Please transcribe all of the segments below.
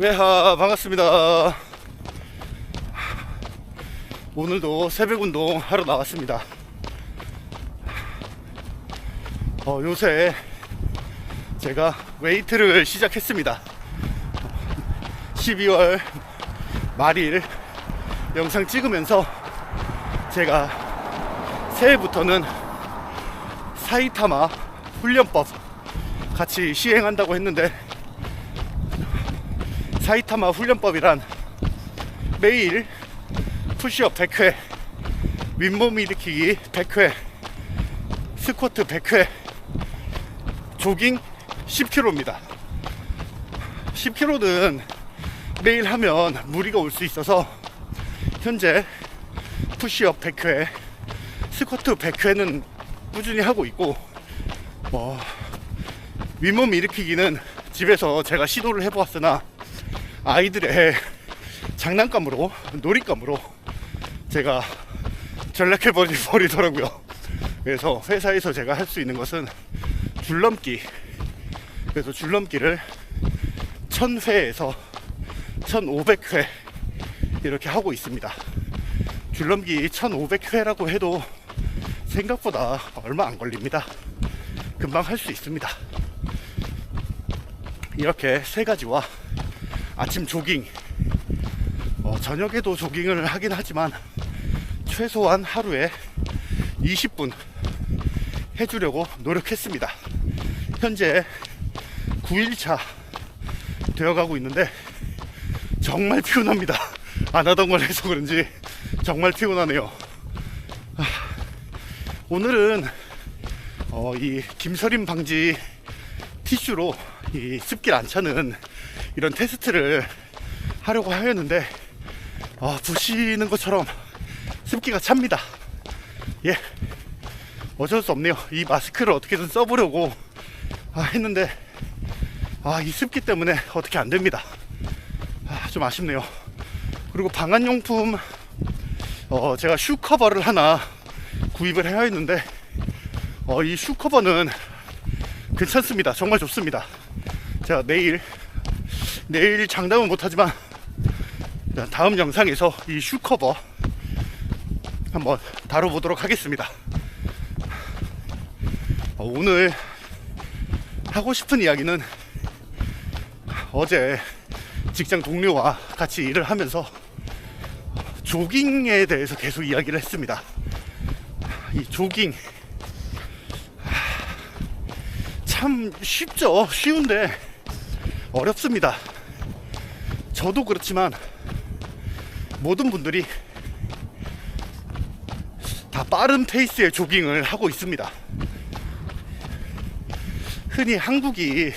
외하 반갑습니다. 오늘도 새벽 운동 하러 나왔습니다. 어, 요새 제가 웨이트를 시작했습니다. 12월 말일 영상 찍으면서 제가 새해부터는 사이타마 훈련법 같이 시행한다고 했는데 사이타마 훈련법이란 매일 푸시업 100회 윗몸 일으키기 100회 스쿼트 100회 조깅 10km입니다. 10km는 매일 하면 무리가 올 수 있어서 현재 푸시업 100회 스쿼트 100회는 꾸준히 하고 있고 뭐 윗몸 일으키기는 집에서 제가 시도를 해보았으나 아이들의 장난감으로 놀잇감으로 제가 전략해 버리더라고요. 그래서 회사에서 제가 할 수 있는 것은 줄넘기. 그래서 줄넘기를 1000회에서 1500회 이렇게 하고 있습니다. 줄넘기 1500회라고 해도 생각보다 얼마 안 걸립니다. 금방 할 수 있습니다. 이렇게 세 가지와 아침 조깅, 어, 저녁에도 조깅을 하긴 하지만 최소한 하루에 20분 해주려고 노력했습니다. 현재 9일차 되어가고 있는데 정말 피곤합니다. 안 하던 걸 해서 그런지 정말 피곤하네요. 아, 오늘은 어, 이 김서림 방지 티슈로 이 습기를 안 차는 이런 테스트를 하려고 하였는데 아, 보시는 것처럼 습기가 찹니다. 예, 어쩔 수 없네요. 이 마스크를 어떻게든 써보려고 아, 했는데 아, 이 습기 때문에 어떻게 안 됩니다. 아, 좀 아쉽네요. 그리고 방한용품 어, 제가 슈 커버를 하나 구입을 해야 했는데 어, 이슈 커버는 괜찮습니다. 정말 좋습니다. 제가 내일 내일 장담은 못하지만 다음 영상에서 이 슈 커버 한번 다뤄보도록 하겠습니다. 어, 오늘 하고 싶은 이야기는 어제 직장 동료와 같이 일을 하면서 조깅에 대해서 계속 이야기를 했습니다. 이 조깅 참 쉽죠. 쉬운데 어렵습니다. 저도 그렇지만 모든 분들이 다 빠른 페이스의 조깅을 하고 있습니다. 흔히 한국이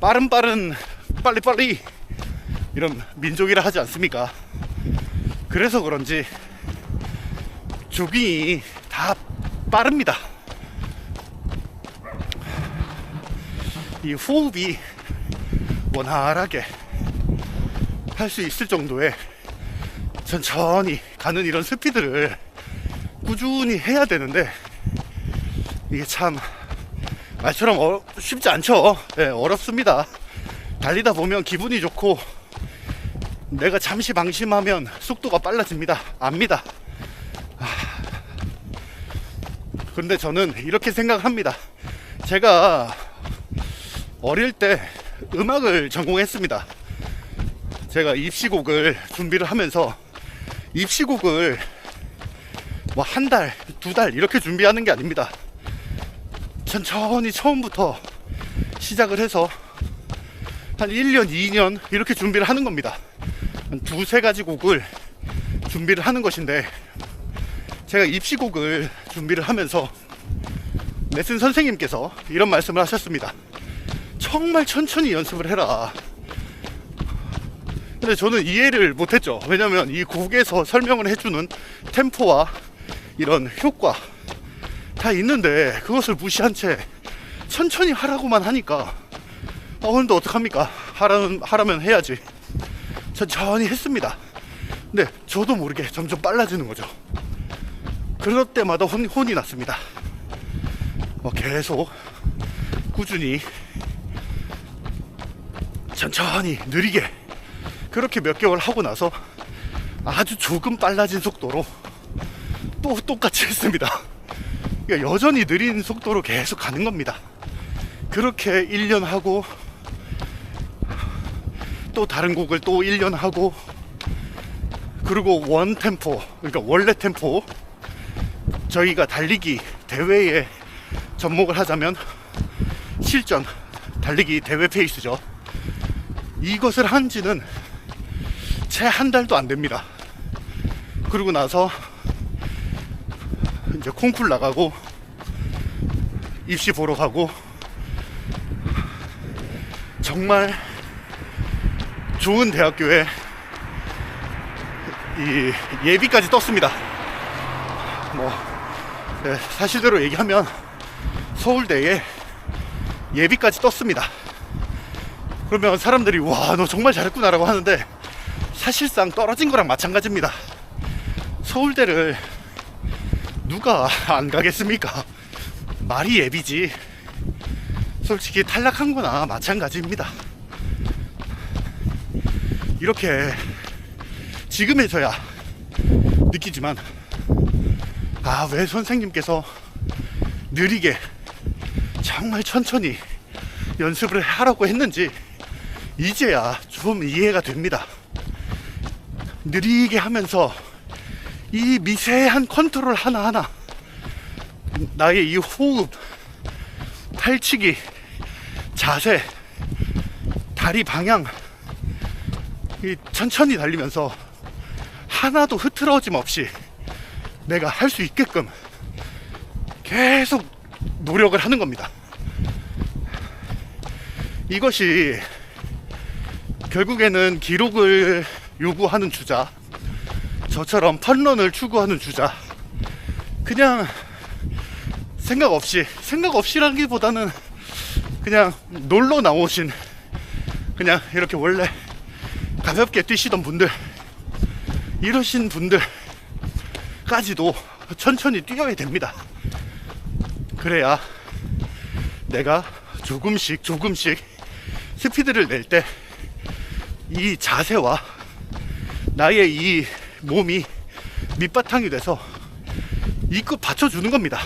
빠른 빠른 빨리 빨리 이런 민족이라 하지 않습니까? 그래서 그런지 조깅이 다 빠릅니다. 이 호흡이 원활하게 할 수 있을 정도의 천천히 가는 이런 스피드를 꾸준히 해야 되는데 이게 참 말처럼 어, 쉽지 않죠. 예, 어렵습니다. 달리다 보면 기분이 좋고 내가 잠시 방심하면 속도가 빨라집니다. 압니다. 아, 그런데 저는 이렇게 생각합니다. 제가 어릴 때 음악을 전공했습니다. 제가 입시곡을 준비를 하면서 입시곡을 뭐 한 달, 두 달 이렇게 준비하는 게 아닙니다. 천천히 처음부터 시작을 해서 한 1년, 2년 이렇게 준비를 하는 겁니다. 한 두세 가지 곡을 준비를 하는 것인데 제가 입시곡을 준비를 하면서 레슨 선생님께서 이런 말씀을 하셨습니다. 정말 천천히 연습을 해라. 근데 저는 이해를 못했죠. 왜냐면 이 곡에서 설명을 해주는 템포와 이런 효과 다 있는데 그것을 무시한 채 천천히 하라고만 하니까 어 근데 어떡합니까? 하라면, 하라면 해야지. 천천히 했습니다. 근데 저도 모르게 점점 빨라지는 거죠. 그럴 때마다 혼, 혼이 났습니다. 뭐 계속 꾸준히 천천히 느리게 그렇게 몇 개월 하고 나서 아주 조금 빨라진 속도로 또 똑같이 했습니다. 그러니까 여전히 느린 속도로 계속 가는 겁니다. 그렇게 1년 하고 또 다른 곡을 또 1년 하고 그리고 원 템포 그러니까 원래 템포 저희가 달리기 대회에 접목을 하자면 실전 달리기 대회 페이스죠. 이것을 한 지는 채 한 달도 안 됩니다. 그러고 나서 이제 콩쿨 나가고 입시 보러 가고 정말 좋은 대학교에 이 예비까지 떴습니다. 뭐 네, 사실대로 얘기하면 서울대에 예비까지 떴습니다. 그러면 사람들이 와 너 정말 잘했구나라고 하는데 사실상 떨어진 거랑 마찬가지입니다. 서울대를 누가 안 가겠습니까? 말이 예비지. 솔직히 탈락한 거나 마찬가지입니다. 이렇게 지금에서야 느끼지만 아 왜 선생님께서 느리게 정말 천천히 연습을 하라고 했는지 이제야 좀 이해가 됩니다. 느리게 하면서 이 미세한 컨트롤 하나하나 나의 이 호흡, 팔치기, 자세, 다리 방향 이 천천히 달리면서 하나도 흐트러짐 없이 내가 할 수 있게끔 계속 노력을 하는 겁니다. 이것이 결국에는 기록을 요구하는 주자, 저처럼 펀런을 추구하는 주자, 그냥 생각 없이, 생각 없이라기보다는 그냥 놀러 나오신, 그냥 이렇게 원래 가볍게 뛰시던 분들, 이러신 분들까지도 천천히 뛰어야 됩니다. 그래야 내가 조금씩 조금씩 스피드를 낼 때 이 자세와 나의 이 몸이 밑바탕이 돼서 이껏 받쳐주는 겁니다.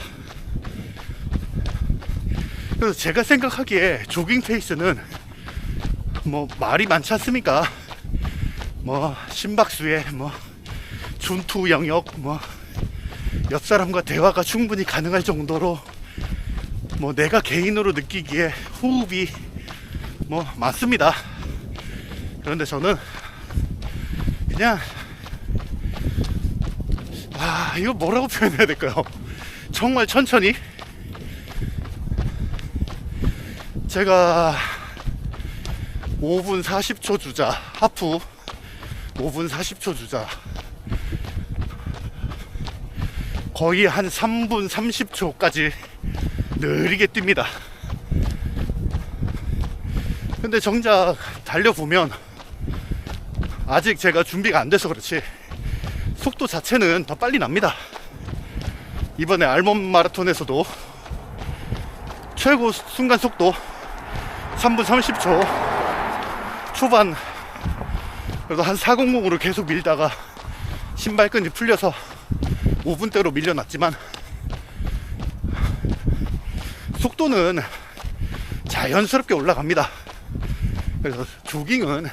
그래서 제가 생각하기에 조깅 페이스는 뭐 말이 많지 않습니까? 뭐 심박수에 뭐 준투 영역 뭐 옆 사람과 대화가 충분히 가능할 정도로 뭐 내가 개인으로 느끼기에 호흡이 뭐 많습니다. 그런데 저는 그냥. 아 이거 뭐라고 표현해야 될까요? 정말 천천히. 제가 5분 40초 주자. 하프. 5분 40초 주자. 거의 한 3분 30초까지 느리게 뜁니다. 근데 정작 달려보면 아직 제가 준비가 안 돼서 그렇지 속도 자체는 더 빨리 납니다. 이번에 알몬 마라톤에서도 최고 순간 속도 3분 30초 초반 그래도 한 400으로 계속 밀다가 신발끈이 풀려서 5분대로 밀려났지만 속도는 자연스럽게 올라갑니다. 그래서 조깅은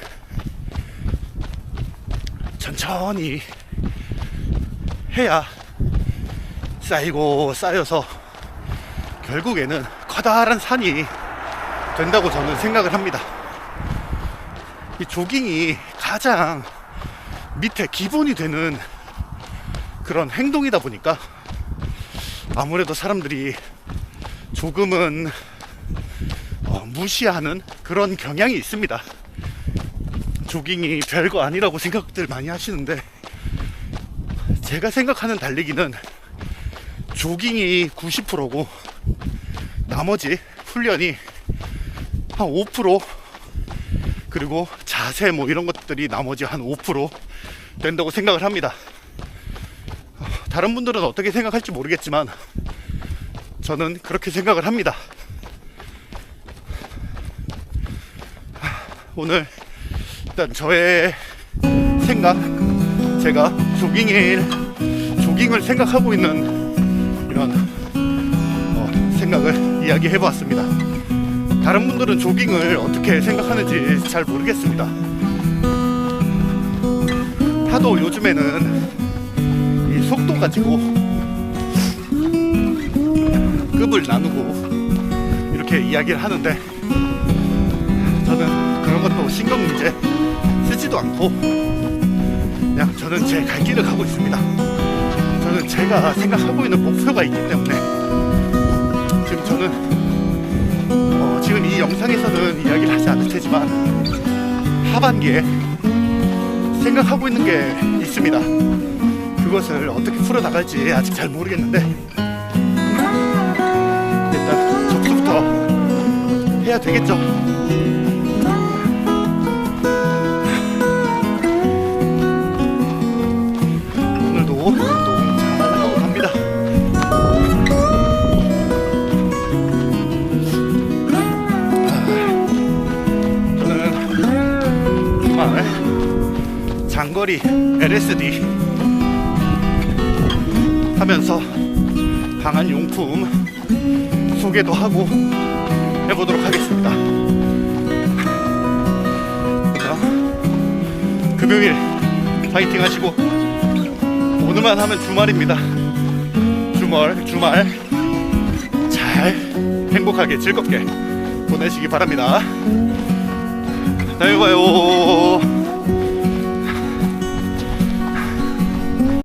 천천히 해야 쌓이고 쌓여서 결국에는 커다란 산이 된다고 저는 생각을 합니다. 이 조깅이 가장 밑에 기본이 되는 그런 행동이다 보니까 아무래도 사람들이 조금은 어, 무시하는 그런 경향이 있습니다. 조깅이 별거 아니라고 생각들 많이 하시는데 제가 생각하는 달리기는 조깅이 90%고 나머지 훈련이 한 5% 그리고 자세 뭐 이런 것들이 나머지 한 5% 된다고 생각을 합니다. 어, 다른 분들은 어떻게 생각할지 모르겠지만 저는 그렇게 생각을 합니다. 오늘 일단 저의 생각, 제가 조깅을 조깅을 생각하고 있는 이런 어, 생각을 이야기해 보았습니다. 다른 분들은 조깅을 어떻게 생각하는지 잘 모르겠습니다. 하도 요즘에는 이 속도 가지고 급을 나누고 이렇게 이야기를 하는데 저는 그런 것도 신경 문제 쓰지도 않고 그냥 저는 제 갈 길을 가고 있습니다. 저는 제가 생각하고 있는 목표가 있기 때문에 지금 저는 어, 지금 이 영상에서는 이야기를 하지 않을 테지만 하반기에 생각하고 있는 게 있습니다. 그것을 어떻게 풀어나갈지 아직 잘 모르겠는데 일단 접수부터 해야 되겠죠. 장거리 LSD 하면서 방한 용품 소개도 하고 해보도록 하겠습니다. 자, 금요일 파이팅 하시고 오늘만 하면 주말입니다. 주말 주말 잘 행복하게 즐겁게 보내시기 바랍니다. 다음에 봐요.